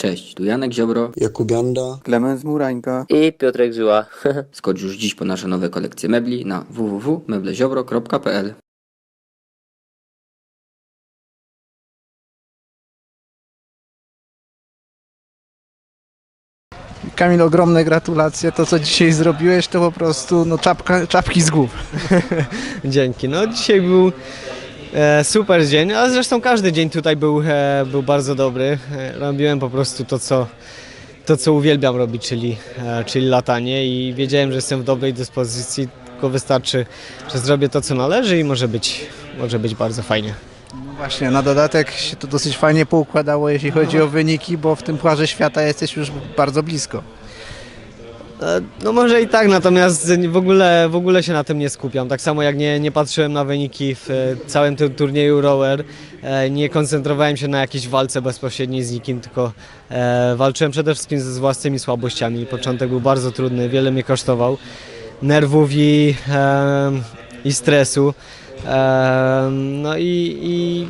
Cześć, tu Janek Ziobro. Jakub Janda. Klemens Murańka. I Piotrek Żyła. Skocz już dziś po nasze nowe kolekcje mebli na www.mebleziobro.pl Kamil, ogromne gratulacje. To, co dzisiaj zrobiłeś, to po prostu no, czapka, czapki z głów. Dzięki. No dzisiaj był e, super dzień, a zresztą każdy dzień tutaj był, e, był bardzo dobry. E, robiłem po prostu to, co, to, co uwielbiam robić, czyli, czyli latanie i wiedziałem, że jestem w dobrej dyspozycji, tylko wystarczy, że zrobię to, co należy i może być, może być bardzo fajnie. No właśnie, na dodatek się to dosyć fajnie poukładało, jeśli chodzi o wyniki, bo w tym Pucharze Świata jesteś już bardzo blisko. E, No może i tak, natomiast w ogóle, w ogóle się na tym nie skupiam. Tak samo jak nie, nie patrzyłem na wyniki w e, całym tym turnieju rower, e, nie koncentrowałem się na jakiejś walce bezpośredniej z nikim, tylko walczyłem przede wszystkim z własnymi słabościami. Początek był bardzo trudny, wiele mnie kosztował nerwów i, i stresu, no i, i,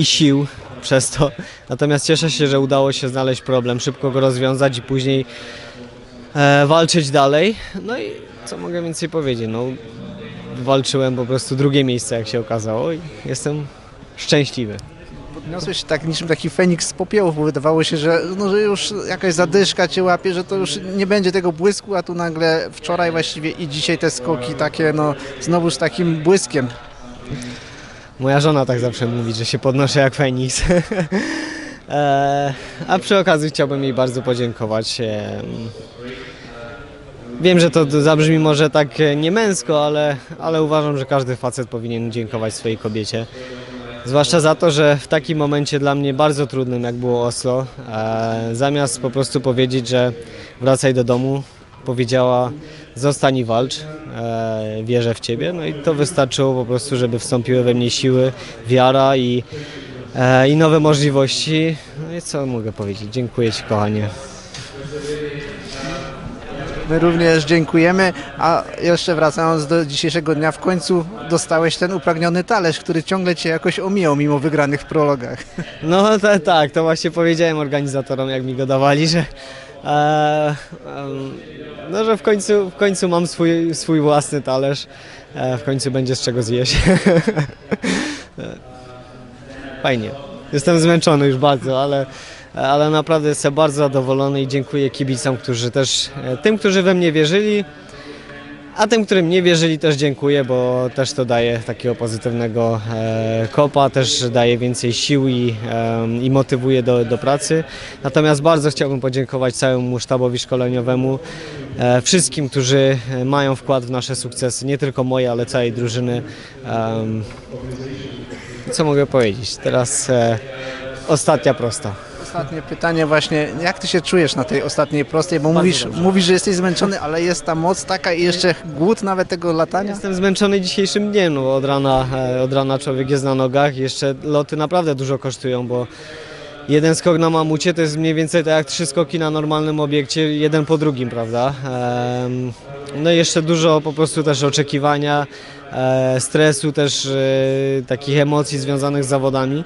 i sił przez to. Natomiast cieszę się, że udało się znaleźć problem, szybko go rozwiązać i później e, walczyć dalej. No i co mogę więcej powiedzieć? No, walczyłem po prostu drugie miejsce, jak się okazało, i jestem szczęśliwy. Podniosłeś się tak niczym taki feniks z popiołów, bo wydawało się, że, no, że już jakaś zadyszka cię łapie, że to już nie będzie tego błysku, a tu nagle wczoraj właściwie i dzisiaj te skoki takie, no znowu z takim błyskiem. Moja żona tak zawsze mówi, że się podnoszę jak Feniks. e, a przy okazji chciałbym jej bardzo podziękować. Wiem, że to zabrzmi może tak e, niemęsko, ale, ale uważam, że każdy facet powinien dziękować swojej kobiecie. Zwłaszcza za to, że w takim momencie dla mnie bardzo trudnym, jak było Oslo, e, zamiast po prostu powiedzieć, że wracaj do domu, powiedziała zostań i walcz, e, wierzę w Ciebie. No i to wystarczyło po prostu, żeby wstąpiły we mnie siły, wiara i, e, i nowe możliwości. No i co mogę powiedzieć? Dziękuję Ci kochanie. My również dziękujemy, a jeszcze wracając do dzisiejszego dnia, w końcu dostałeś ten upragniony talerz, który ciągle cię jakoś omijał mimo wygranych w prologach. No ta, tak, to właśnie powiedziałem organizatorom, jak mi go dawali, że, e, no, że w, końcu, w końcu mam swój, swój własny talerz, e, w końcu będzie z czego zjeść. Fajnie. Jestem zmęczony już bardzo, ale, ale naprawdę jestem bardzo zadowolony i dziękuję kibicom, którzy też, e, tym, którzy we mnie wierzyli, a tym, którym nie wierzyli też dziękuję, bo też to daje takiego pozytywnego e, kopa, też daje więcej sił i, em, i motywuje do, do pracy. Natomiast bardzo chciałbym podziękować całemu sztabowi szkoleniowemu, e, wszystkim, którzy e, mają wkład w nasze sukcesy, nie tylko moje, ale całej drużyny. Em, co mogę powiedzieć? Teraz e, ostatnia prosta. Ostatnie pytanie właśnie, jak ty się czujesz na tej ostatniej prostej, bo mówisz, dobrze. mówisz, że jesteś zmęczony, ale jest ta moc taka i jeszcze głód nawet tego latania? Jestem zmęczony dzisiejszym dniem, no od rana, e, od rana człowiek jest na nogach. Jeszcze loty naprawdę dużo kosztują, bo jeden skok na mamucie to jest mniej więcej tak jak trzy skoki na normalnym obiekcie, jeden po drugim, prawda? No i jeszcze dużo po prostu też oczekiwania, e, stresu, też e, takich emocji związanych z zawodami.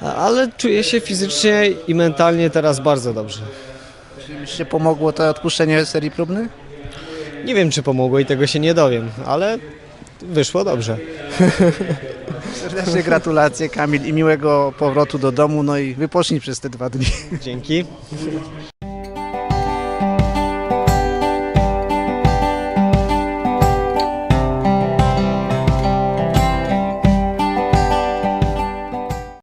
Ale czuję się fizycznie i mentalnie teraz bardzo dobrze. Czy się pomogło to odpuszczenie serii próbnych? Nie wiem, czy pomogło i tego się nie dowiem, ale wyszło dobrze. Serdecznie gratulacje Kamil i miłego powrotu do domu, no i wypocznij przez te dwa dni. Dzięki.